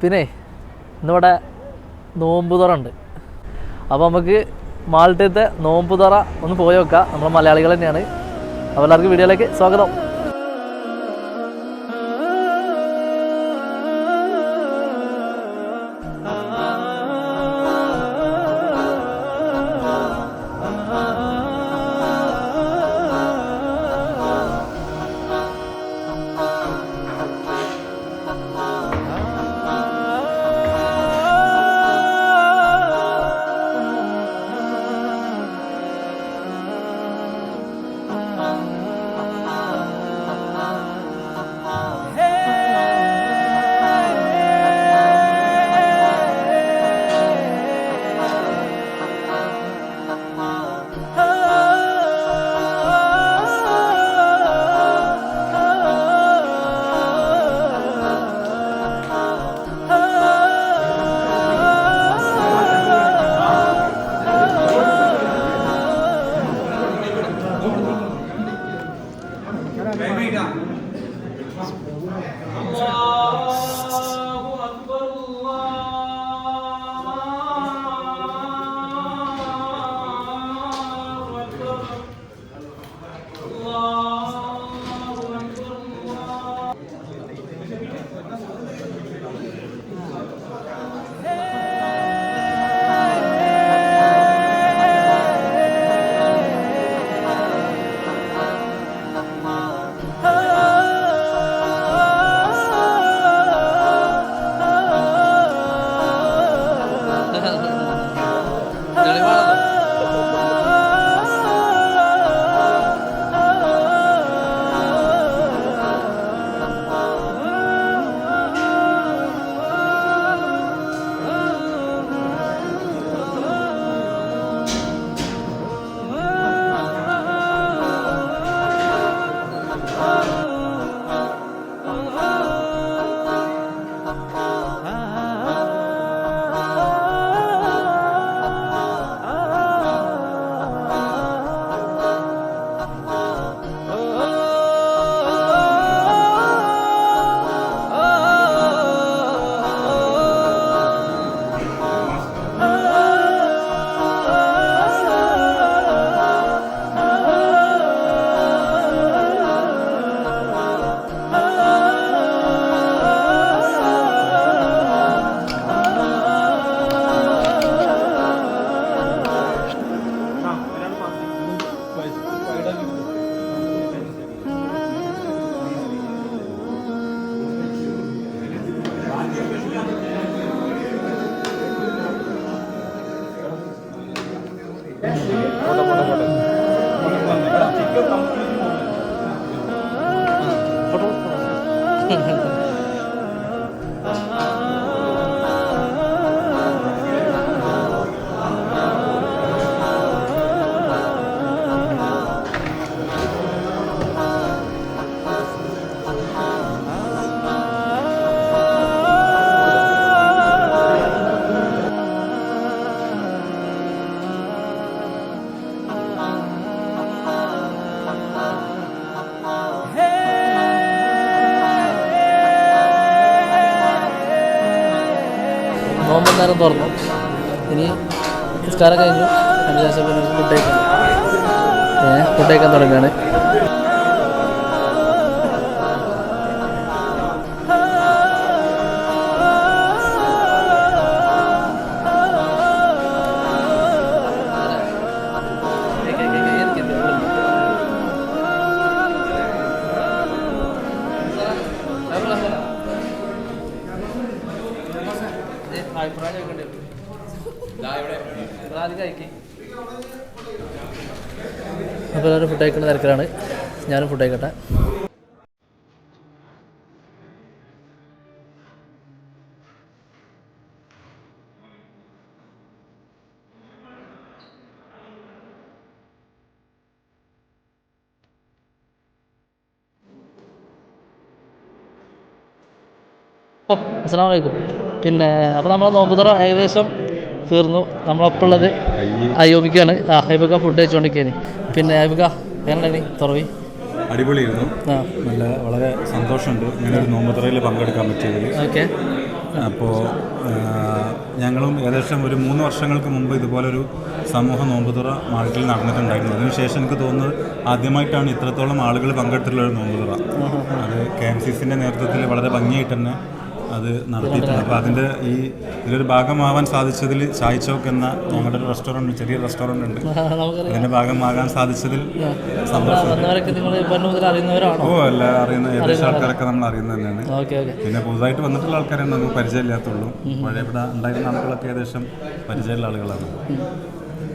പിന്നെ ഇന്നിവിടെ നോമ്പുതുറ ഉണ്ട്. അപ്പോൾ നമുക്ക് മാൾട്ടത്തെ നോമ്പുതറ ഒന്ന് പോയി നോക്കാം. നമ്മൾ മലയാളികൾ തന്നെയാണ്. അപ്പോൾ എല്ലാവർക്കും വീഡിയോയിലേക്ക് സ്വാഗതം. നിസ്കാരം കഴിഞ്ഞു. ഫുഡ് കഴിക്കാൻ തുടങ്ങുകയാണ്. അപ്പോൾ എല്ലാവരും ഫുഡ് കഴിക്കുന്ന തിരക്കിലാണ്. ഞാനും ഫുഡ് കഴിക്കട്ടെ. ഓ അസ്സാം വലൈക്കും പിന്നെ അപ്പോൾ നമ്മൾ നോമ്പുതറ ഏകദേശം തീർന്നു. നമ്മളൊപ്പം ഉള്ളത് ആ അയ്യോബിക്ക ഫുഡ് കഴിച്ചുകൊണ്ടിരിക്കുകയാണ് പിന്നെ അയ്യോബിക്ക എങ്ങനെ തുറവി. അടിപൊളിയായിരുന്നു. നല്ല വളരെ സന്തോഷമുണ്ട്. ഇങ്ങനൊരു ഒരു നോമ്പുതറയിൽ പങ്കെടുക്കാൻ പറ്റിയത് ഓക്കെ. അപ്പോൾ ഞങ്ങളും ഏകദേശം ഒരു മൂന്ന് വർഷങ്ങൾക്ക് മുമ്പ് ഇതുപോലൊരു സമൂഹ നോമ്പുതുറ മാർക്കിൽ നടന്നിട്ടുണ്ടായിരുന്നു. അതിനുശേഷം എനിക്ക് തോന്നുന്നത് ആദ്യമായിട്ടാണ് ഇത്രത്തോളം ആളുകൾ പങ്കെടുത്തിട്ടുള്ള ഒരു നോമ്പുതുറ. അത് കെ എം സി സിന്റെ നേതൃത്വത്തിൽ വളരെ ഭംഗിയായിട്ട് തന്നെ അത് നടത്തിയിട്ടുണ്ട്. അപ്പോൾ അതിന്റെ ഈ ഇതിലൊരു ഭാഗമാവാൻ സാധിച്ചതിൽ ചായ് ചോക്ക് എന്ന ഞങ്ങളുടെ ഒരു റെസ്റ്റോറന്റ് ചെറിയ റെസ്റ്റോറന്റ് ഉണ്ട് അതിന്റെ ഭാഗമാകാൻ സാധിച്ചതിൽ ഓ അല്ല അറിയുന്ന ഏകദേശം ആൾക്കാരൊക്കെ നമ്മൾ അറിയുന്നത് തന്നെയാണ്. പിന്നെ പുതുതായിട്ട് വന്നിട്ടുള്ള ആൾക്കാരെ നമുക്ക് പരിചയമില്ലാത്തുള്ളൂ. പഴയ ഇവിടെ ഉണ്ടായിരുന്ന ആളുകളൊക്കെ ഏകദേശം പരിചയമുള്ള ആളുകളാണ്.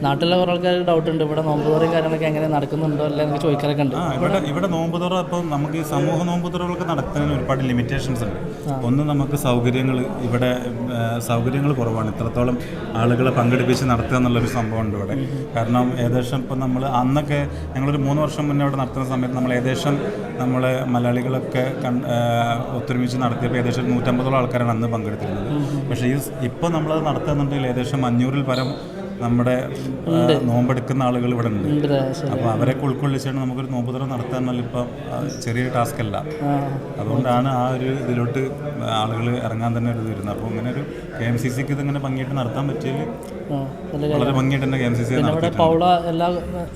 നാട്ടിലെ കുറേ ആൾക്കാർ ഡൗട്ട് ഉണ്ട്. ഇവിടെ നോമ്പ് തുറയും കാര്യങ്ങളൊക്കെ എങ്ങനെ നടക്കുന്നുണ്ടോ അല്ല എന്നൊക്കെ ചോദിക്കാറൊക്കെ ഉണ്ട്. ഇവിടെ ഇവിടെ നോമ്പ് തുറ ഇപ്പം നമുക്ക് ഈ സമൂഹ നോമ്പ് തുറകളൊക്കെ നടത്തുന്നതിന് ഒരുപാട് ലിമിറ്റേഷൻസ് ഉണ്ട്. ഒന്ന് നമുക്ക് സൗകര്യങ്ങൾ ഇവിടെ സൗകര്യങ്ങൾ കുറവാണ്. ഇത്രത്തോളം ആളുകളെ പങ്കെടുപ്പിച്ച് നടത്തുക എന്നുള്ളൊരു സംഭവം ഉണ്ട് ഇവിടെ. കാരണം ഏകദേശം ഇപ്പം നമ്മൾ അന്നൊക്കെ ഞങ്ങളൊരു മൂന്ന് വർഷം മുന്നേ ഇവിടെ നടത്തുന്ന സമയത്ത് നമ്മൾ ഏകദേശം നമ്മളെ മലയാളികളൊക്കെ ഒത്തൊരുമിച്ച് നടത്തിയപ്പോൾ ഏകദേശം നൂറ്റമ്പതോളം ആൾക്കാരാണ് അന്ന് പങ്കെടുത്തിരുന്നത്. പക്ഷേ ഈ ഇപ്പോൾ നമ്മളത് നടത്തുന്നുണ്ടെങ്കിൽ ഏകദേശം അഞ്ഞൂറിൽ പരം നമ്മുടെ നോമ്പെടുക്കുന്ന ആളുകൾ ഇവിടെ ഉണ്ട്. അപ്പോൾ അവരൊക്കെ ഉൾക്കൊള്ളിച്ചാണ് നമുക്കൊരു നോമ്പുതറ നടത്താൻ ഇപ്പം ചെറിയ ടാസ്ക് അല്ല അതുകൊണ്ടാണ് ആ ഒരു ഇതിലോട്ട് ആളുകൾ ഇറങ്ങാൻ തന്നെ ഒരു ഇത് വരുന്നത്. അപ്പോൾ ഇങ്ങനെ ഒരു കെ എം സി സിക്ക് ഇതിങ്ങനെ ഭംഗിയായിട്ട് നടത്താൻ പറ്റിയതിൽ കാര്യം വളരെ ഭംഗിയായിട്ട് തന്നെ കെ എം സി സി പിന്നെ പൗള എല്ലാ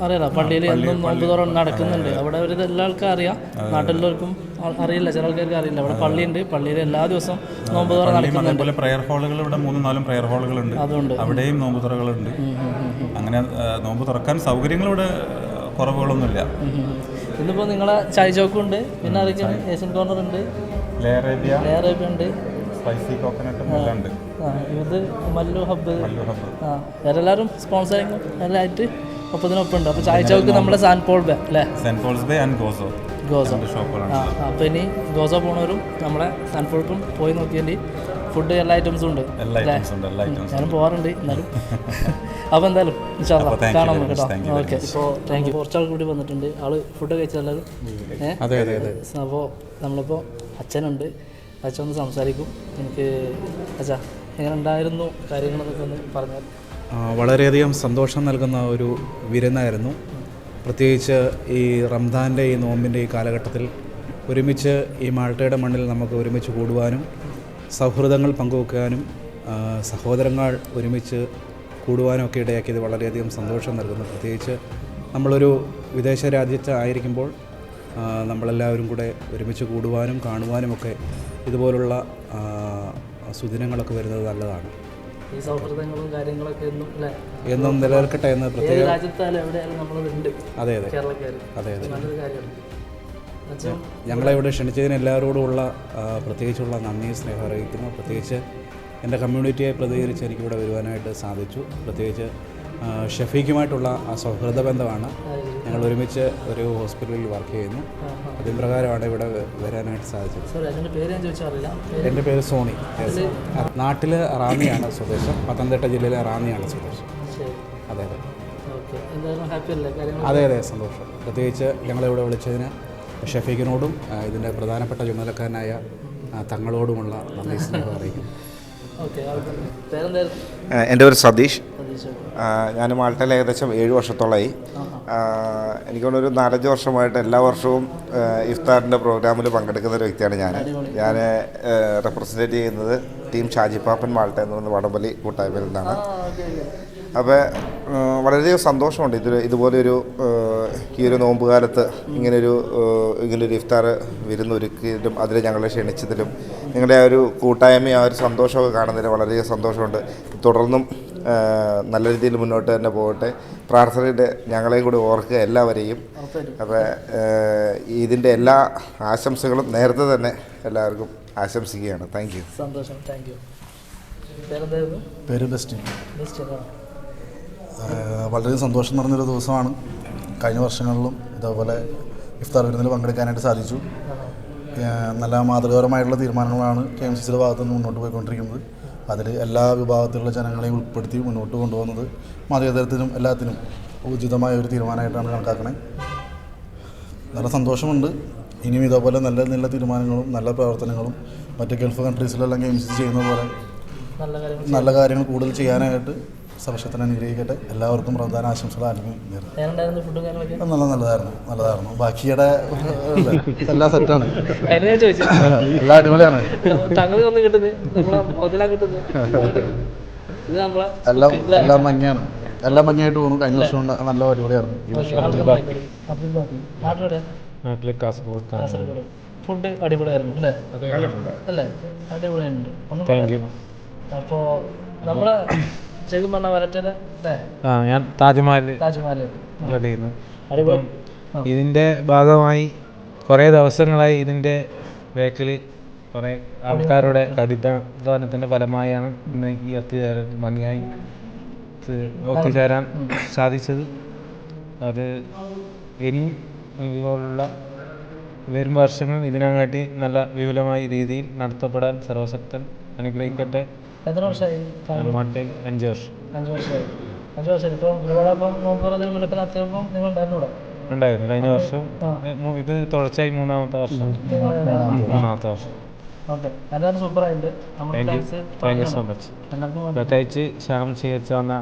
അറിയാലോ? പള്ളിയിൽ എന്നും നടക്കുന്നുണ്ട്. അവിടെ ഒരു എല്ലാ ആൾക്കാരും അറിയാം. നാട്ടിലുള്ളവർക്കും അറിയില്ല ചില ആൾക്കാർക്ക് അറിയില്ല. ഇവിടെ പള്ളിയുണ്ട് പള്ളിയിൽ എല്ലാ ദിവസവും നോമ്പ് തുറ നടക്കുന്നുണ്ട്. പ്രയർ പ്രെയർ ഹാളുകൾ ഇവിടെ മൂന്നും നാലും പ്രയർ ഹാളുകളുണ്ട് അതുകൊണ്ട് അവിടെയും നോമ്പ് തുറകളുണ്ട്. അങ്ങനെ നോമ്പ് തുറക്കാൻ സൗകര്യങ്ങൾ ഇവിടെ കുറവുകളൊന്നുമില്ല. ഇന്നിപ്പോൾ നിങ്ങളെ ചായ ചോക്കുണ്ട് പിന്നെ അറിയിക്കാൻ ഏഷ്യൻ കോർണർ ഉണ്ട്. ലേറേബിയ ഉണ്ട്. സ്പൈസി കോക്കനട്ട് ഉണ്ട്. ഇത് മല്ലു ഹബ്ബ്. ആ വേറെല്ലാവരും സ്പോൺസറിങ്ങും എല്ലാം ആയിട്ട് ഒപ്പത്തിനൊപ്പം ഉണ്ട് അപ്പോൾ ചായ ചോക്ക് നമ്മുടെ സാൻ പോൾ ബേ അല്ലേ? Saint Paul's Bay and Gozo Gozo. ആ അപ്പോൾ ഇനി ഗോസ പോണവരും നമ്മളെ സാൻ പോൾക്കും പോയി നോക്കിയാൽ ഫുഡ് എല്ലാ ഐറ്റംസും ഉണ്ട്. ഞാനും പോകാറുണ്ട് എന്നാലും. അപ്പോൾ എന്തായാലും കാണാം നമുക്ക് കേട്ടോ. ഓക്കെ ഇപ്പോൾ താങ്ക് യു കുറച്ചാൾ കൂടി വന്നിട്ടുണ്ട്. ആൾ ഫുഡ് കഴിച്ചെല്ലാവരും ഏഹ് അപ്പോൾ നമ്മളിപ്പോൾ അച്ഛനുണ്ട്. അച്ഛൻ ഒന്ന് സംസാരിക്കും. എനിക്ക് അച്ഛാ എങ്ങനെ ഉണ്ടായിരുന്നു കാര്യങ്ങളൊക്കെ ഒന്ന് പറഞ്ഞാൽ? വളരെയധികം സന്തോഷം നൽകുന്ന ഒരു വിരുന്നായിരുന്നു. പ്രത്യേകിച്ച് ഈ റംദാന്റെ ഈ നോമ്പിന്റെ ഈ കാലഘട്ടത്തിൽ ഒരുമിച്ച് ഈ മാൾട്ടയുടെ മണ്ണിൽ നമുക്ക് ഒരുമിച്ച് കൂടുവാനും സൗഹൃദങ്ങൾ പങ്കുവെക്കാനും സഹോദരങ്ങൾ ഒരുമിച്ച് കൂടുവാനും ഒക്കെ ഇടയാക്കിയത് വളരെയധികം സന്തോഷം നൽകുന്നു. പ്രത്യേകിച്ച് നമ്മളൊരു വിദേശ രാജ്യത്ത് ആയിരിക്കുമ്പോൾ നമ്മളെല്ലാവരും കൂടെ ഒരുമിച്ച് കൂടുവാനും കാണുവാനുമൊക്കെ ഇതുപോലുള്ള സുദിനങ്ങളൊക്കെ വരുന്നത് നല്ലതാണ്. ഈ സൗഹൃദങ്ങളും കാര്യങ്ങളൊക്കെ എന്നും അല്ലേ? എന്നും നിലനിൽക്കട്ടെ എന്ന് പ്രത്യേകം അതെ അതെ. അതെ അതെ. ഞങ്ങളെ ഇവിടെ ക്ഷണിച്ചതിന് എല്ലാവരോടുമുള്ള പ്രത്യേകിച്ചുള്ള നന്ദി സ്നേഹം അറിയിക്കുന്നു. പ്രത്യേകിച്ച് എന്റെ കമ്മ്യൂണിറ്റിയെ പ്രതികരിച്ച് എനിക്കിവിടെ വരുവാനായിട്ട് സാധിച്ചു. പ്രത്യേകിച്ച് ഷഫീഖുമായിട്ടുള്ള ആ സൗഹൃദ ബന്ധമാണ്. ഞങ്ങൾ ഒരുമിച്ച് ഒരു ഹോസ്പിറ്റലിൽ വർക്ക് ചെയ്യുന്നു. അതിൻ പ്രകാരമാണ് ഇവിടെ വരാനായിട്ട് സാധിച്ചത്. എന്റെ പേര് സോണി. നാട്ടിൽ റാന്നിയാണ് സ്വദേശം. പത്തനംതിട്ട ജില്ലയിലെ റാന്നിയാണ് സ്വദേശം. അതെ അതെ. ഓക്കെ. എന്തായാലും ഹാപ്പി അല്ലേ? കാര്യങ്ങൾ അതെ അതെ. സന്തോഷം. പ്രത്യേകിച്ച് ഞങ്ങളിവിടെ വിളിച്ചതിന് ഷഫീഖിനോടും ഇതിന്റെ പ്രധാനപ്പെട്ട ചുമതലക്കാരനായ തങ്ങളോടുമുള്ള നന്ദി സ്നേഹം അറിയിക്കുന്നു. ഓക്കെ എന്റെ പേര് സതീഷ്. ഞാൻ മാൾട്ടയിൽ ഏകദേശം ഏഴ് വർഷത്തോളമായി എനിക്കൊരു എനിക്ക് ഒരു നാലഞ്ച് വർഷമായിട്ട് എല്ലാ വർഷവും ഇഫ്താറിന്റെ പ്രോഗ്രാമിൽ പങ്കെടുക്കുന്ന ഒരു വ്യക്തിയാണ് ഞാൻ. ഞാൻ റെപ്രസെന്റേറ്റ് ചെയ്യുന്നത് ടീം ഷാജിപ്പാപ്പൻ മാൾട്ട എന്ന് പറയുന്ന വടംവലി കൂട്ടായ്മയിൽ നിന്നാണ്. അപ്പോൾ വളരെയധികം സന്തോഷമുണ്ട്. ഇതിൽ ഇതുപോലൊരു ഈ ഒരു നോമ്പുകാലത്ത് ഇങ്ങനൊരു ഇങ്ങനൊരു ഇഫ്താർ വിരുന്നൊരുക്കിയതിലും അതിൽ ഞങ്ങളെ ക്ഷണിച്ചതിലും നിങ്ങളുടെ ആ ഒരു കൂട്ടായ്മയും ആ ഒരു സന്തോഷമൊക്കെ കാണുന്നതിൽ വളരെയധികം സന്തോഷമുണ്ട്. തുടർന്നും നല്ല രീതിയിൽ മുന്നോട്ട് തന്നെ പോകട്ടെ. പ്രാർത്ഥനയുടെ ഞങ്ങളെയും കൂടി ഓർക്കുക എല്ലാവരെയും. അപ്പോൾ ഇതിന്റെ എല്ലാ ആശംസകളും നേരത്തെ തന്നെ എല്ലാവർക്കും ആശംസിക്കുകയാണ്. Thank you. സന്തോഷം. Thank you. പേര് ബെസ്റ്റ് ബെസ്റ്റ് വളരെ സന്തോഷം നിറഞ്ഞൊരു ദിവസമാണ്. കഴിഞ്ഞ വർഷങ്ങളിലും ഇതേപോലെ ഇഫ്താർ വിരുന്നിൽ പങ്കെടുക്കാനായിട്ട് സാധിച്ചു. നല്ല മാതൃകാപരമായിട്ടുള്ള തീരുമാനങ്ങളാണ് കെ എം സി സിയുടെ ഭാഗത്തു നിന്ന് മുന്നോട്ട് പോയിക്കൊണ്ടിരിക്കുന്നത്. അതിൽ എല്ലാ വിഭാഗത്തിലുള്ള ജനങ്ങളെയും ഉൾപ്പെടുത്തി മുന്നോട്ട് കൊണ്ടുപോകുന്നത് മതേതരത്തിനും എല്ലാത്തിനും ഉചിതമായ ഒരു തീരുമാനമായിട്ടാണ് കണക്കാക്കണേ. നല്ല സന്തോഷമുണ്ട്. ഇനിയും ഇതേപോലെ നല്ല നല്ല തീരുമാനങ്ങളും നല്ല പ്രവർത്തനങ്ങളും മറ്റ് ഗൾഫ് കൺട്രീസിലെല്ലാം കെ എം സി സി ചെയ്യുന്ന പോലെ നല്ല കാര്യങ്ങൾ കൂടുതൽ ചെയ്യാനായിട്ട് സർവശക്തനെ അനുഗ്രഹിക്കട്ടെ. എല്ലാവർക്കും പ്രധാന ആശംസകൾ കാര്യങ്ങളൊക്കെ? നല്ല നല്ലതായിരുന്നു നല്ലതായിരുന്നു. ബാക്കിയുടെ എല്ലാ സെറ്റാണ് എല്ലാ അടിപൊളിയാണ്. എല്ലാം എല്ലാം ഭംഗിയാണ്. എല്ലാം ഭംഗിയായിട്ട് പോകുന്നു കഴിഞ്ഞ വർഷം കൊണ്ട് നല്ല അടിപൊളിയായിരുന്നു. ഈ വർഷം നാട്ടിലെ കാസർഗോഡ് ഫുഡ് അടിപൊളിയായിരുന്നു അല്ലേ? അല്ലേ? യു അപ്പോൾ നമ്മളെ ശരിക്കും പറഞ്ഞാൽ ആ ഞാൻ താജ്മഹൽ താജ്മഹൽ ചെയ്യുന്നു ഇതിന്റെ ഭാഗമായി കുറേ ദിവസങ്ങളായി ഇതിന്റെ ബേക്കിൽ കുറേ ആൾക്കാരുടെ കഠിനാധ്വാനത്തിന്റെ ഫലമായാണ് ഇന്ന് ഈ ഒത്തുചേരൽ ഭംഗിയായി ഒത്തുചേരാൻ സാധിച്ചത്. അത് ഇനി ഇതുപോലുള്ള വരും വർഷങ്ങൾ ഇതിനെക്കാട്ടി നല്ല വിപുലമായ രീതിയിൽ നടത്തപ്പെടാൻ സർവശക്തൻ അനുഗ്രഹിക്കട്ടെ. എത്ര വർഷമായി അഞ്ച് വർഷം. അഞ്ച് വർഷമായി. അഞ്ച് വർഷം ഇപ്പോൾ ഒരുപാടപ്പം നോമ്പ് തുറന്നതിന് മുന്നൊക്കെ നടത്തിയപ്പോൾ നിങ്ങൾ ഉണ്ടായിരുന്നു ഇവിടെ ഉണ്ടായിരുന്നു. കഴിഞ്ഞ വർഷം ഇത് തുടർച്ചയായി മൂന്നാമത്തെ വർഷം. മൂന്നാമത്തെ വർഷം. പ്രത്യേകിച്ച് ശ്യാം സ്വീകരിച്ചു വന്ന.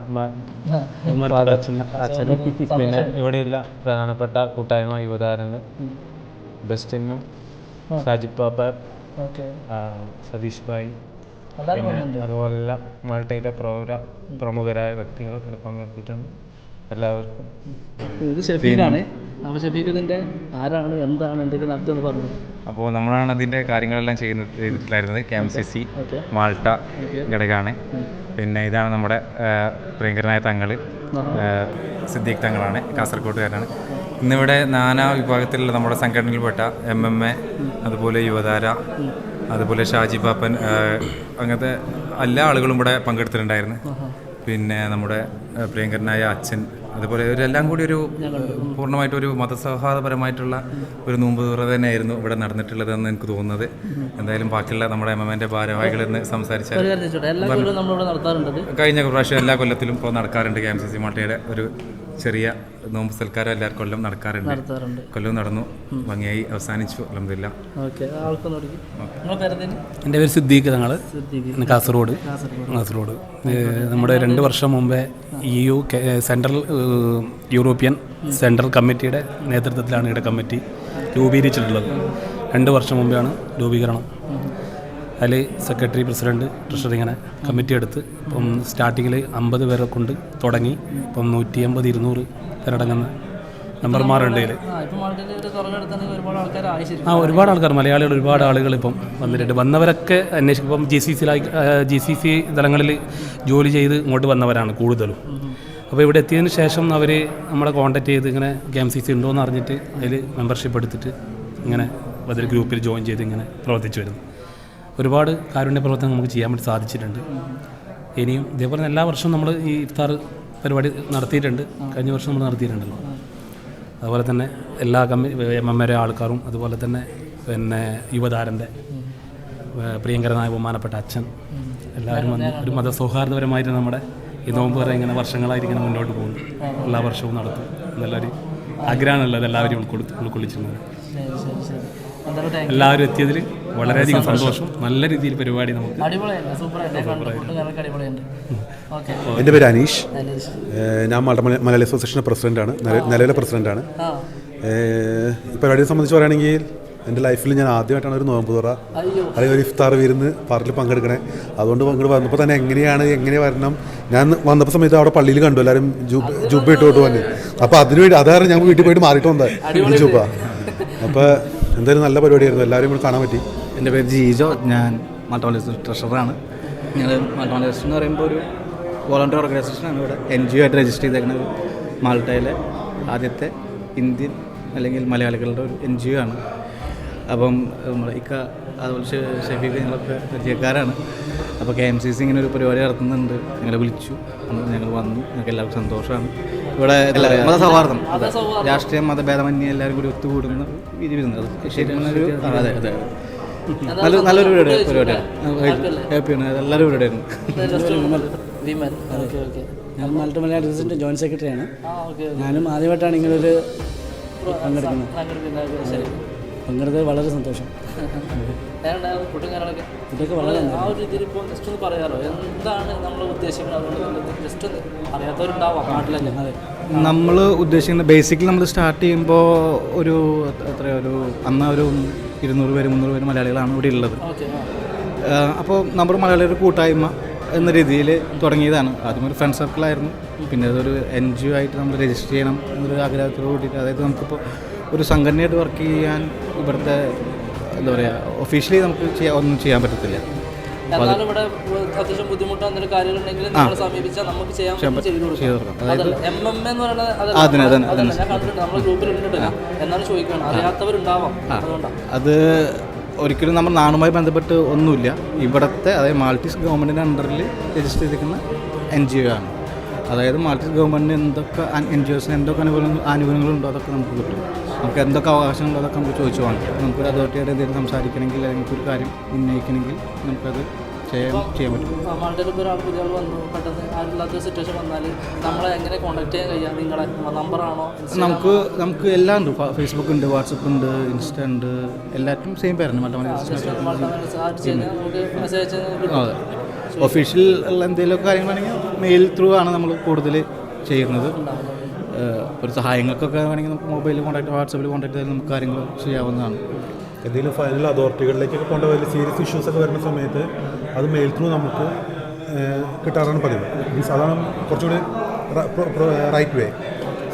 അച്ഛനും പിന്നെ ഇവിടെയുള്ള പ്രധാനപ്പെട്ട കൂട്ടായ്മ യുവതാരങ്ങൾ. ബെസ്റ്റിനും ഓക്കെ. ആ, സതീഷ് ഭായ് പിന്നെ അതുപോലുള്ള മൾട്ടയിലെ പ്രമുഖ പ്രമുഖരായ വ്യക്തികൾ ഇതിൽ പങ്കെടുത്തിട്ടുണ്ട്. എല്ലാവർക്കും. ഇത് ഷെഫീഖാണ് അപ്പോൾ ഷെഫീഖ് ഇതിന്റെ ആരാണ് എന്താണ് എന്തൊക്കെ നടത്തുന്നത് പറഞ്ഞു? അപ്പോൾ നമ്മളാണ് അതിന്റെ കാര്യങ്ങളെല്ലാം ചെയ്യുന്നത് ചെയ്തിട്ടുണ്ടായിരുന്നത്. K M C C Malta ഘടകമാണ്. പിന്നെ ഇതാണ് നമ്മുടെ പ്രിയങ്കരനായ തങ്ങൾ സിദ്ദീഖ് തങ്ങളാണ് കാസർഗോഡുകാരാണ് ഇന്നിവിടെ നാനാ വിഭാഗത്തിലുള്ള നമ്മുടെ സംഘടനയിൽപ്പെട്ട എം എം എ അതുപോലെ യുവതാര അതുപോലെ ഷാജി പാപ്പൻ അങ്ങനത്തെ എല്ലാ ആളുകളും ഇവിടെ പങ്കെടുത്തിട്ടുണ്ടായിരുന്നു. പിന്നെ നമ്മുടെ പ്രിയങ്കരനായ അച്ഛൻ അതുപോലെ ഇവരെല്ലാം കൂടി ഒരു പൂർണമായിട്ട് ഒരു മതസൗഹാർദ്ദപരമായിട്ടുള്ള ഒരു നോമ്പ് തുറ തന്നെയായിരുന്നു ഇവിടെ നടന്നിട്ടുള്ളതെന്ന് എനിക്ക് തോന്നുന്നത്. എന്തായാലും ബാക്കിയുള്ള നമ്മുടെ എം എം എന്റെ ഭാരവാഹികൾ എന്ന് സംസാരിച്ചാൽ കഴിഞ്ഞ പ്രാവശ്യം എല്ലാ കൊല്ലത്തിലും ഇപ്പോൾ നടക്കാറുണ്ട് കെ എം സി സി മാട്ടയുടെ ഒരു ചെറിയ നോമ്പ് സൽക്കാരം എല്ലാ കൊല്ലം നടക്കാറുണ്ട്. നടത്താറുണ്ട്. കൊല്ലം നടന്നു. ഭംഗിയായി അവസാനിച്ചു. അലഹമില്ല എന്റെ പേര് സിദ്ദീഖ് ഞങ്ങൾ സിദ്ദീഖ്. കാസർഗോഡ്. കാസർഗോഡ്. കാസർഗോഡ്. നമ്മുടെ രണ്ട് വർഷം മുമ്പേ E U central European central കമ്മിറ്റിയുടെ നേതൃത്വത്തിലാണ് ഇവിടെ കമ്മിറ്റി രൂപീകരിച്ചിട്ടുള്ളത്. രണ്ട് വർഷം മുമ്പെയാണ് രൂപീകരണം. അതിൽ സെക്രട്ടറി പ്രസിഡന്റ് ട്രഷറി ഇങ്ങനെ കമ്മിറ്റി എടുത്ത് ഇപ്പം സ്റ്റാർട്ടിങ്ങിൽ അമ്പത് പേരെ കൊണ്ട് തുടങ്ങി. ഇപ്പം നൂറ്റി അമ്പത് ഇരുന്നൂറ് പേരടങ്ങുന്ന മെമ്പർമാരുണ്ട് ഇതിൽ ആ ഒരുപാട് ആൾക്കാർ മലയാളികൾ ഒരുപാട് ആളുകൾ ഇപ്പം വന്നിട്ടുണ്ട്. വന്നവരൊക്കെ അന്വേഷിക്കും. ഇപ്പം ജി സി സിയിലായി ജി സി സി തലങ്ങളിൽ ജോലി ചെയ്ത് ഇങ്ങോട്ട് വന്നവരാണ് കൂടുതലും. അപ്പോൾ ഇവിടെ എത്തിയതിന് ശേഷം അവർ നമ്മളെ കോൺടാക്ട് ചെയ്ത് ഇങ്ങനെ കെ എം സി സി ഉണ്ടോ എന്ന് അറിഞ്ഞിട്ട് അതിൽ മെമ്പർഷിപ്പ് എടുത്തിട്ട് ഇങ്ങനെ അതിൽ ഗ്രൂപ്പിൽ ജോയിൻ ചെയ്ത് ഇങ്ങനെ പ്രവർത്തിച്ചു വരുന്നു. ഒരുപാട് കാരുണ്യ പ്രവർത്തനം നമുക്ക് ചെയ്യാൻ വേണ്ടി സാധിച്ചിട്ടുണ്ട്. ഇനിയും ഇതേപോലെ എല്ലാ വർഷവും നമ്മൾ ഈ ഇഫ്താർ പരിപാടി നടത്തിയിട്ടുണ്ട്. കഴിഞ്ഞ വർഷം നമ്മൾ നടത്തിയിട്ടുണ്ടല്ലോ. അതുപോലെ തന്നെ എല്ലാ കമ്മി എം എം എ ആൾക്കാരും അതുപോലെ തന്നെ പിന്നെ യുവതാരന്റെ പ്രിയങ്കരനായ ബഹുമാനപ്പെട്ട അച്ഛൻ എല്ലാവരും വന്ന് ഒരു മതസൗഹാർദ്ദപരമായിട്ട് നമ്മുടെ ഈ നോമ്പ് വരെ ഇങ്ങനെ വർഷങ്ങളായിട്ട് ഇങ്ങനെ മുന്നോട്ട് പോകുന്നു. എല്ലാ വർഷവും നടത്തും. എന്നുള്ളൊരു ആഗ്രഹമാണുള്ളത് എല്ലാവരും ഉൾക്കൊള്ളി ഉൾക്കൊള്ളിച്ചിരുന്നത് ശരി ശരി ശരി എന്തായാലും താങ്ക് എല്ലാവരും എത്തിയതിൽ വളരെയധികം സന്തോഷം. നല്ല രീതിയിൽ പരിപാടി നമുക്ക് എന്റെ എന്റെ പേര് അനീഷ്. അനീഷ്. ഞാൻ മലയാള മലയാളി അസോസിയേഷന്റെ പ്രസിഡന്റാണ് നില- നിലവിലെ പ്രസിഡന്റാണ് ഈ പരിപാടിയെ സംബന്ധിച്ച് പറയുകയാണെങ്കിൽ എന്റെ ലൈഫിൽ ഞാൻ ആദ്യമായിട്ടാണ് ഒരു നോമ്പ് തുറ. അയ്യോ. അല്ലെങ്കിൽ ഒരു ഇഫ്താർ വിരുന്ന് പാർട്ടിൽ പങ്കെടുക്കണേ. അതുകൊണ്ട് അങ്ങോട്ട് വന്നപ്പോൾ തന്നെ എങ്ങനെയാണ് എങ്ങനെ വരണം? ഞാൻ വന്നപ്പോൾ സമയത്ത് അവിടെ പള്ളിയിൽ കണ്ടു എല്ലാവരും ജൂബ ജുബ് ഇട്ടോട്ട് വന്നു. അപ്പോൾ അതിനുവേണ്ടി വേണ്ടി അതായിരുന്നു ഞങ്ങൾ വീട്ടിൽ പോയിട്ട് മാറിയിട്ട് വന്നത്. ജൂബ. അപ്പോൾ എന്തായാലും നല്ല പരിപാടിയായിരുന്നു. എല്ലാവരും കൂടി കാണാൻ പറ്റി. എന്റെ പേര് ജീജോ. ഞാൻ മാട്ടോളിസ് ട്രഷറാണ് ഞങ്ങൾ മാട്ടോളിസ് എന്ന് പറയുമ്പോൾ ഒരു വോളണ്ടിയർ ഓർഗനൈസേഷനാണ് ഇവിടെ. എൻ ജി ഒ ആയിട്ട് രജിസ്റ്റർ ചെയ്തേക്കുന്നത് മാൾട്ടയിലെ ആദ്യത്തെ ഇന്ത്യൻ അല്ലെങ്കിൽ മലയാളികളുടെ ഒരു എൻ ജി ഒ ആണ്. അപ്പം നമ്മൾ ഇക്ക അതുപോലെ ഷെഫീഖ് ഞങ്ങളൊക്കെ പരിചയക്കാരാണ്. അപ്പോൾ കെ എം സി സി ഇങ്ങനെ ഒരു പരിപാടി നടത്തുന്നുണ്ട്. ഞങ്ങളെ വിളിച്ചു. അന്ന് ഞങ്ങൾ വന്നു. ഞങ്ങൾക്ക് എല്ലാവർക്കും സന്തോഷമാണ്. ഇവിടെ മതസൗഹാർദ്ദം. അതെ. രാഷ്ട്രീയ മതഭേദമന്യേ എല്ലാവരും കൂടി ഒത്തുകൂടുന്ന രീതി വരുന്നത്. ശരിയാണ് ഒരു അതെ അതെ അതെ. നല്ല നല്ലൊരു പരിപാടി പരിപാടിയാണ്. ഹാപ്പിയാണ്. എല്ലാവരും പരിപാടിയായിരുന്നു വിമൽ ഓക്കെ ഓക്കെ. ഞാൻ മൾട്ടി മലയാളീസിന്റെ ജോയിന്റ് സെക്രട്ടറിയാണ്. ആണ് ഓക്കെ ഞാനും ആദ്യമായിട്ടാണ് ഇങ്ങനൊരു പങ്കെടുക്കുന്നത്. പങ്കെടുത്തത് വളരെ സന്തോഷം. വളരെ ആ ഒരു രീതിയിൽ ഇപ്പോൾ ജസ്റ്റ് ഒന്ന് പറയാമോ എന്താണ് നമ്മൾ ഉദ്ദേശിക്കുന്നത്? അതുകൊണ്ട് ജസ്റ്റ് ഒന്ന് അറിയാത്തവരുണ്ടാവാം നാട്ടിലല്ലേ അതെ. നമ്മൾ ഉദ്ദേശിക്കുന്ന ബേസിക്കലി നമ്മൾ സ്റ്റാർട്ട് ചെയ്യുമ്പോൾ ഒരു എത്ര ഒരു അന്ന് ഒരു ഇരുന്നൂറ് പേര് മുന്നൂറ് പേര് മലയാളികളാണ് ഇവിടെ ഉള്ളത്. അപ്പോൾ നമ്മൾ മലയാളിയുടെ കൂട്ടായ്മ എന്ന രീതിയിൽ തുടങ്ങിയതാണ്. ആദ്യം ഒരു ഫ്രണ്ട് സർക്കിളായിരുന്നു പിന്നെ അതൊരു എൻ ജി ഒ ആയിട്ട് നമ്മൾ രജിസ്റ്റർ ചെയ്യണം എന്നൊരു ആഗ്രഹത്തോട് കൂടിയിട്ട് അതായത് നമുക്കിപ്പോൾ ഒരു സംഘടനയായിട്ട് വർക്ക് ചെയ്യാൻ ഇവിടുത്തെ എന്താ പറയുക ഒഫീഷ്യലി നമുക്ക് ചെയ്യാൻ ഒന്നും ചെയ്യാൻ പറ്റത്തില്ല. എന്നാലും ഇവിടെ അത്യാവശ്യം ബുദ്ധിമുട്ടോ എന്തെങ്കിലും കാര്യങ്ങളുണ്ടെങ്കിൽ സമീപിച്ചാൽ നമുക്ക് ചെയ്യാൻ ചെയ്തു കൊടുക്കാം. എം എം എന്ന് പറയുന്നത് കണ്ടിട്ടുണ്ട് നമ്മുടെ ഗ്രൂപ്പിൽ ഇട്ടിട്ടില്ല എന്നാലും ചോദിക്കണം അറിയാത്തവരുണ്ടാവാം അതുകൊണ്ടാണ് അത് ഒരിക്കലും നമ്മൾ നാണുമായി ബന്ധപ്പെട്ട് ഒന്നുമില്ല. ഇവിടുത്തെ അതായത് മാൾട്ടീസ് ഗവൺമെന്റിന്റെ അണ്ടറിൽ രജിസ്റ്റർ ചെയ്തിരിക്കുന്ന എൻ ജി ഒ ആണ് അതായത് മാൾട്ടീസ് ഗവൺമെന്റിന് എന്തൊക്കെ എൻ ജി ഒസിന് എന്തൊക്കെ അനുകൂലങ്ങൾ ആനുകൂല്യങ്ങളുണ്ടോ അതൊക്കെ നമുക്ക് കിട്ടും. നമുക്ക് എന്തൊക്കെ അവകാശങ്ങളോ അതൊക്കെ നമുക്ക് ചോദിച്ചു പോകാം നമുക്കൊരു അതോറിറ്റിയുടെ എന്തെങ്കിലും സംസാരിക്കണമെങ്കിൽ അല്ലെങ്കിൽ ഒരു കാര്യം ഉന്നയിക്കണമെങ്കിൽ നമുക്കത് ചെയ്യാൻ ചെയ്യാൻ പറ്റും. നമ്മളുടെ ഇപ്പോൾ ഒരാൾ പുതിയ ആൾ വന്നു. പെട്ടെന്ന് ആരില്ലാത്ത സിറ്റുവേഷൻ വന്നാൽ നമ്മളെ എങ്ങനെ കോൺടാക്ട് ചെയ്യാൻ കഴിയാം? നിങ്ങളെ നമ്പറാണോ നമുക്ക് നമുക്ക് എല്ലാം ഉണ്ട്. ഫേസ്ബുക്ക് ഉണ്ട് വാട്സപ്പ് ഉണ്ട് ഇൻസ്റ്റ ഉണ്ട്. എല്ലാറ്റും സെയിം പേരാണ് മറ്റേ നമുക്ക് മെസ്സേജ് അതെ. ഒഫീഷ്യൽ ഉള്ള എന്തെങ്കിലുമൊക്കെ കാര്യങ്ങളാണെങ്കിൽ മെയിൽ ത്രൂ ആണ് നമ്മൾ കൂടുതൽ ചെയ്യുന്നത്. ഒരു സഹായങ്ങൾക്കൊക്കെ വേണമെങ്കിൽ നമുക്ക് മൊബൈലിൽ കോൺടാക്ട് വാട്സപ്പിൽ കോൺടാക്ട് ചെയ്താൽ നമുക്ക് കാര്യങ്ങൾ ചെയ്യാവുന്നതാണ്. എന്തെങ്കിലും ഫൈനൽ അതോറിറ്റികളിലേക്കൊക്കെ പോകേണ്ട വലിയ സീരിയസ് ഇഷ്യൂസ് ഒക്കെ വരുന്ന സമയത്ത് അത് മെയിൽ ത്രൂ നമുക്ക് കിട്ടാറാണ് പതിവ്. മീൻസ് അതാണ് കുറച്ചുകൂടി റൈറ്റ് വേ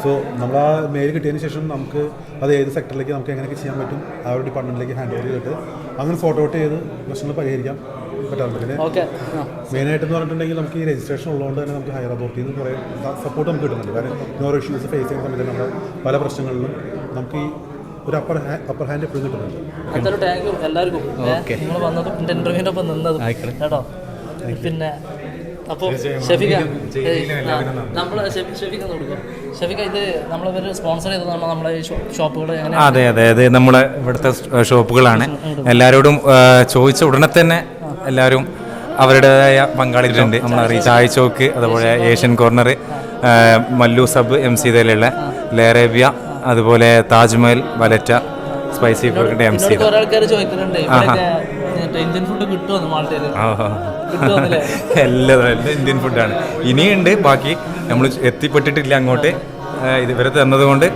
സോ നമ്മൾ ആ മെയിൽ കിട്ടിയതിന് ശേഷം നമുക്ക് അത് ഏത് സെക്ടറിലേക്ക് നമുക്ക് എങ്ങനെയൊക്കെ ചെയ്യാൻ പറ്റും ആ ഒരു ഡിപ്പാർട്ട്മെന്റിലേക്ക് ഹാൻഡ് ഓവർ ചെയ്തിട്ട് അങ്ങനെ ഫോട്ടോ ഔട്ട് ചെയ്ത് പ്രശ്നങ്ങൾ പരിഹരിക്കാൻ പറ്റാറുണ്ട് പിന്നെ ഓക്കെ. മെയിനായിട്ടെന്ന് പറഞ്ഞിട്ടുണ്ടെങ്കിൽ നമുക്ക് ഈ രജിസ്ട്രേഷൻ ഉള്ളതുകൊണ്ട് തന്നെ നമുക്ക് ഹയർ അതോറിറ്റിയിൽ നിന്ന് കുറേ സപ്പോർട്ട് നമുക്ക് കിട്ടുന്നുണ്ട്. കാരണം ഇന്നോർ ഇഷ്യൂസ് ഫേസ് ചെയ്യുന്ന സമയത്ത് നമ്മുടെ പല പ്രശ്നങ്ങളിലും നമുക്ക് ഈ ഒരു അപ്പർ അപ്പർ ഹാൻഡ് എപ്പോഴും കിട്ടുന്നുണ്ട്. താങ്ക് യു എല്ലാവർക്കും. നിങ്ങൾ വന്നതും എന്റെ ഇന്റർവ്യൂവിന്റെ ഒപ്പം നിന്നതും. കേട്ടോ? പിന്നെ അപ്പോൾ ഷെഫിക നമ്മൾ ഷെഫിക ഒന്ന് കൊടുക്കുക ഷെഫിക ഇത് നമ്മളിവർ സ്പോൺസർ ചെയ്തതാണ് നമ്മളെ ഷോപ്പുകൾ അതെ അതെ അതെ. നമ്മളെ ഇവിടുത്തെ ഷോപ്പുകളാണ്. എല്ലാവരോടും ചോദിച്ച ഉടനെ തന്നെ എല്ലാവരും അവരുടേതായ പങ്കാളിട്ടുണ്ട് നമ്മുടെ ചായ ചോക്ക് അതുപോലെ Asian corner Mallu sub M C ഇതിലുള്ള ലേറേബ്യ അതുപോലെ താജ്മഹൽ വലറ്റ സ്പൈസി ഫുഡിന്റെ എം സി എല്ലാം ഇന്ത്യൻ ഫുഡാണ് ഇനിയുണ്ട് ബാക്കി നമ്മൾ എത്തിപ്പെട്ടിട്ടില്ല അങ്ങോട്ട്. ഇതുവരെ തന്നതുകൊണ്ട്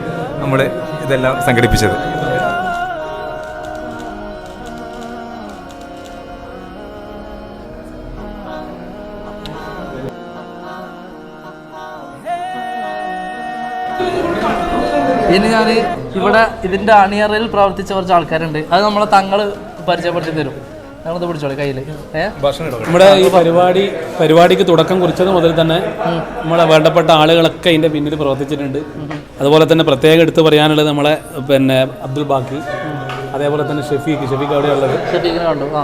നമ്മൾ ഇതെല്ലാം സംഘടിപ്പിച്ചത്. ഇനി ഞാൻ ഇവിടെ ഇതിന്റെ അണിയറയിൽ പ്രവർത്തിച്ച കുറച്ച് ആൾക്കാരുണ്ട്. അത് നമ്മളെ തങ്ങൾ പരിചയപ്പെടുത്തി തരും. ഞങ്ങളത് പിടിച്ചോളെ കയ്യിൽ ഏ? നമ്മുടെ ഈ പരിപാടി പരിപാടിക്ക് തുടക്കം കുറിച്ചത് മുതൽ തന്നെ നമ്മളെ വേണ്ടപ്പെട്ട ആളുകളൊക്കെ അതിന്റെ പിന്നിൽ പ്രവർത്തിച്ചിട്ടുണ്ട്. അതുപോലെ തന്നെ പ്രത്യേകം എടുത്ത് പറയാനുള്ളത് നമ്മളെ പിന്നെ അബ്ദുൽ ബാക്കി അതേപോലെ തന്നെ ഷെഫീഖ്. ഷെഫീഖ് അവിടെയുള്ളത് ഷെഫീഖിനെ കണ്ടു. ആ.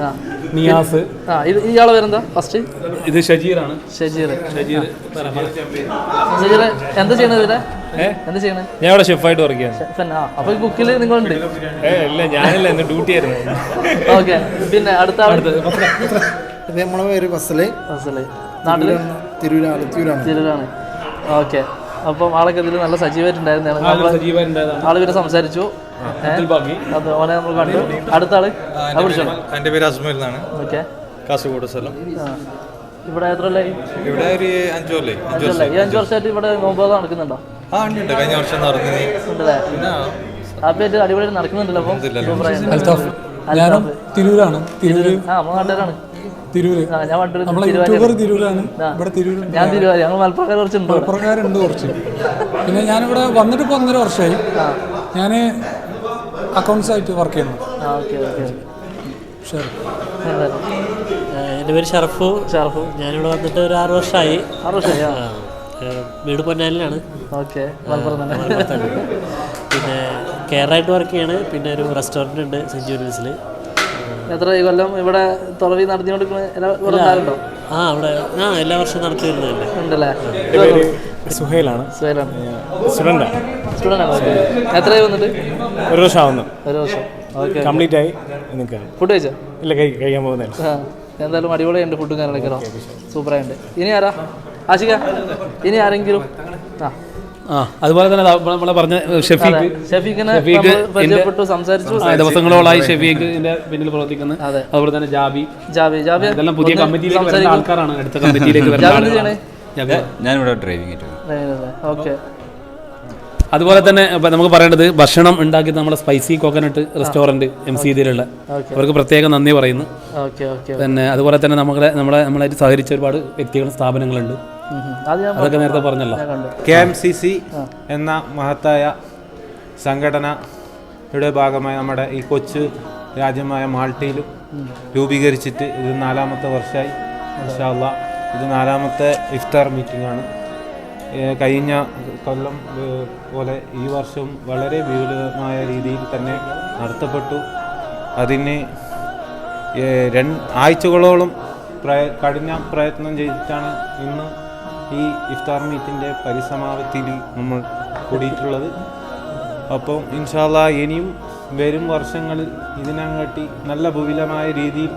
ആ. നിയാസ്. ആ ഇത് ഇയാളെ പേരെന്താ? ഫസ്റ്റ് ഇത് ഷജീറാണ്. ഷജീർ ഷജീർ ഷജീർ എന്താ ചെയ്യണത് ഇവിടെ എന്താ ഞാൻ ഇവിടെ ഷെഫായിട്ട് വർക്ക് ചെയ്യാൻ ഷെഫൻ ആ. അപ്പോൾ ഈ കുക്കിൽ നിങ്ങളുണ്ട്? ഇല്ല ഞാനില്ല ഡ്യൂട്ടി ആയിരുന്നു. ഓക്കെ. പിന്നെ അടുത്ത നമ്മളെ പേര് ഫസൽ. തിരൂരാണ്. ഓക്കെ. അപ്പം ആളൊക്കെ ഇതിൽ നല്ല സജീവമായിട്ടുണ്ടായിരുന്നതാണ് നമ്മൾ ആൾ പിന്നെ സംസാരിച്ചു. അത് ഓനെ നമ്മൾ കണ്ടു. അടുത്ത ആൾ? എന്റെ പേര് അസ്മൽ എന്നാണ്. ഓക്കെ. കാസർഗോഡ് സ്ഥലം. ഇവിടെ എത്ര ഇവിടെ ഒരു അഞ്ചു കൊല്ലേ അഞ്ചു കൊല്ലേ ഈ അഞ്ചു വർഷമായിട്ട് ഇവിടെ നോമ്പ് നടക്കുന്നുണ്ടോ? ആ ഉണ്ട്. കഴിഞ്ഞ വർഷം നടന്നു. അടിപൊളി നടക്കുന്നുണ്ടല്ലോ അപ്പം. ഞാനും തിരൂരാണ്. തിരൂര്. ആ നമ്മൾ നാട്ടുകാരാണ്. തിരൂര്. ആ, ഞാൻ വണ്ടൂര് നമ്മളെ തിരുവാതിര. യൂട്യൂബർ തിരൂരാണ്. ഇവിടെ തിരൂര്. മലപ്പുറക്കാരുണ്ട് കുറച്ച് പിന്നെ ഞാനിവിടെ വന്നിട്ട് ഇപ്പോൾ ഒന്നര വർഷമായി. ഞാൻ അക്കൗണ്ട്സ് ആയിട്ട് വർക്ക് ചെയ്യുന്നു ഓക്കെ ഓക്കെ എന്റെ പേര് ഷറഫു ഷറഫു ഞാനിവിടെ വന്നിട്ട് ഒരു ആറ് വർഷമായി ആറ് വർഷമായി. വീട് പൊന്നാലിലാണ് ഓക്കെ പിന്നെ കെയറായിട്ട് വർക്ക് ചെയ്യാണ്. പിന്നെ ഒരു റെസ്റ്റോറന്റ് ഉണ്ട് സെന്റ് ജോർജസിൽ എത്ര ഈ കൊല്ലം ഇവിടെ തുറവി നടത്തിക്കൊണ്ടിരിക്കുന്ന എല്ലാ ആ അവിടെ ആ എല്ലാ വർഷവും നടത്തി വരുന്നതല്ലേ. ഉണ്ടല്ലേ? സുഹൈലാണ്. സുഹൈലാണ്. സ്റ്റുഡന്റാണ്. എത്രയായി വന്നിട്ട്? ഒരു വർഷം ആവുന്നു. ഒരു വർഷം. ഓക്കെ കംപ്ലീറ്റ് ആയി നിൽക്കുകയാണ് ഫുഡ് കഴിച്ചോ? ഇല്ല കഴി കഴിക്കാൻ പോകുന്നില്ല. എന്തായാലും അടിപൊളിയുണ്ട് ഫുഡും കാര്യങ്ങളൊക്കെ സൂപ്പറായിട്ടുണ്ട്. ഇനി ആരാ? ആശിക ഇനി ആരെങ്കിലും? ആ. ആ അതുപോലെ തന്നെ നമ്മളെ പറഞ്ഞ ഷെഫീഖ്. ഷെഫീഖിനെ പരിചയപ്പെട്ടു, സംസാരിച്ചു. ആ, ദിവസങ്ങളോളായി ഷെഫീഖ് ഇതിന്റെ പിന്നിൽ പ്രവർത്തിക്കുന്നത് അതുപോലെ തന്നെ ജാബി. ജാബി ജാബി ഇതെല്ലാം പുതിയ കമ്മിറ്റിയിലേക്ക്. ആൾക്കാരാണ് അടുത്ത കമ്മിറ്റിയിലേക്ക് വരുന്ന ഞാൻ എന്ത് ആളുകളാണ്. ചെയ്യണേ? ഞാനിവിടെ ഡ്രൈവിംഗ് ആയിട്ട് ഓക്കെ. അതുപോലെ തന്നെ നമുക്ക് പറയേണ്ടത് ഭക്ഷണം ഉണ്ടാക്കി നമ്മുടെ spicy coconut restaurant M C ഇതിലുള്ള അവർക്ക് പ്രത്യേകം നന്ദി പറയുന്നു. ഓക്കെ ഓക്കെ പിന്നെ അതുപോലെ തന്നെ നമ്മളെ നമ്മളെ നമ്മളായിട്ട് സഹകരിച്ച ഒരുപാട് വ്യക്തികളും സ്ഥാപനങ്ങളുണ്ട്. അതൊക്കെ നേരത്തെ പറഞ്ഞല്ലോ. കെ എം സി സി എന്ന മഹത്തായ സംഘടനയുടെ ഭാഗമായി നമ്മുടെ ഈ കൊച്ചു രാജ്യമായ മാൾട്ടയിലും രൂപീകരിച്ചിട്ട് ഇത് നാലാമത്തെ വർഷമായി. ഇൻഷാല്ല ഇത് നാലാമത്തെ ഇഫ്താർ മീറ്റിംഗ് ആണ് കഴിഞ്ഞ കൊല്ലം പോലെ ഈ വർഷവും വളരെ വിപുലമായ രീതിയിൽ തന്നെ നടത്തപ്പെട്ടു. അതിന് രണ്ട് ആഴ്ചകളോളം പ്രയ കഠിന പ്രയത്നം ചെയ്തിട്ടാണ് ഇന്ന് ഈ ഇഫ്താർ മീറ്റിന്റെ പരിസമാപ്തിയിൽ നമ്മൾ കൂടിയിട്ടുള്ളത്. അപ്പം ഇൻഷാല്ല ഇനിയും വരും വർഷങ്ങളിൽ ഇതിനങ്ങാട്ടി നല്ല വിപുലമായ രീതിയിൽ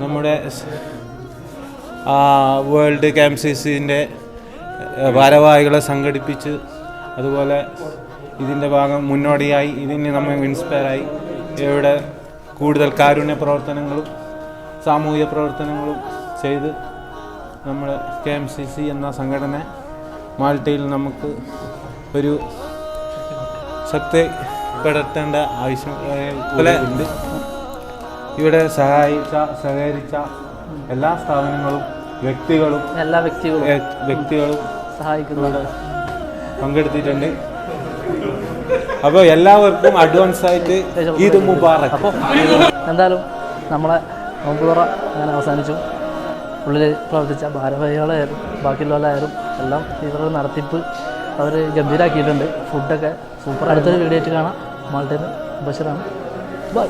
നമ്മുടെ വേൾഡ് ക്യാമ്പ് സിസിന്റെ ഭാരവാഹികളെ സംഘടിപ്പിച്ച് അതുപോലെ ഇതിന്റെ ഭാഗം മുന്നോടിയായി ഇതിന് നമ്മൾ ഇൻസ്പയറായി. ഇവിടെ കൂടുതൽ കാരുണ്യ പ്രവർത്തനങ്ങളും സാമൂഹിക പ്രവർത്തനങ്ങളും ചെയ്ത് നമ്മൾ കെ എം സി സി എന്ന സംഘടന മാൾട്ടയിൽ നമുക്ക് ഒരു ശക്തിപ്പെടുത്തേണ്ട ആവശ്യം ഏഹ്, പോലെ ഉണ്ട്. ഇവിടെ സഹായിച്ച സഹകരിച്ച എല്ലാ സ്ഥാപനങ്ങളും വ്യക്തികളും എല്ലാ വ്യക്തികളും വ്യക്തികളും സഹായിക്കുന്നുണ്ട് പങ്കെടുത്തിട്ടുണ്ട്. അപ്പോൾ എല്ലാവർക്കും അഡ്വാൻസ് ആയിട്ട് ഈദ് മുബാറക്. അപ്പോൾ എന്തായാലും നമ്മളെ നോമ്പുതുറ അങ്ങനെ അവസാനിച്ചു. ഉള്ളിൽ പ്രവർത്തിച്ച ഭാരവാഹികളായാലും ബാക്കിയുള്ളവരായാലും എല്ലാം ഇവരുടെ നടത്തിപ്പ് അവർ ഗംഭീരാക്കിയിട്ടുണ്ട്. ഫുഡൊക്കെ സൂപ്പർ. അടുത്തൊരു വീഡിയോ ആയിട്ട് കാണാം. മാൾട്ടേന്ന് ബഷറാണ്. ബൈ.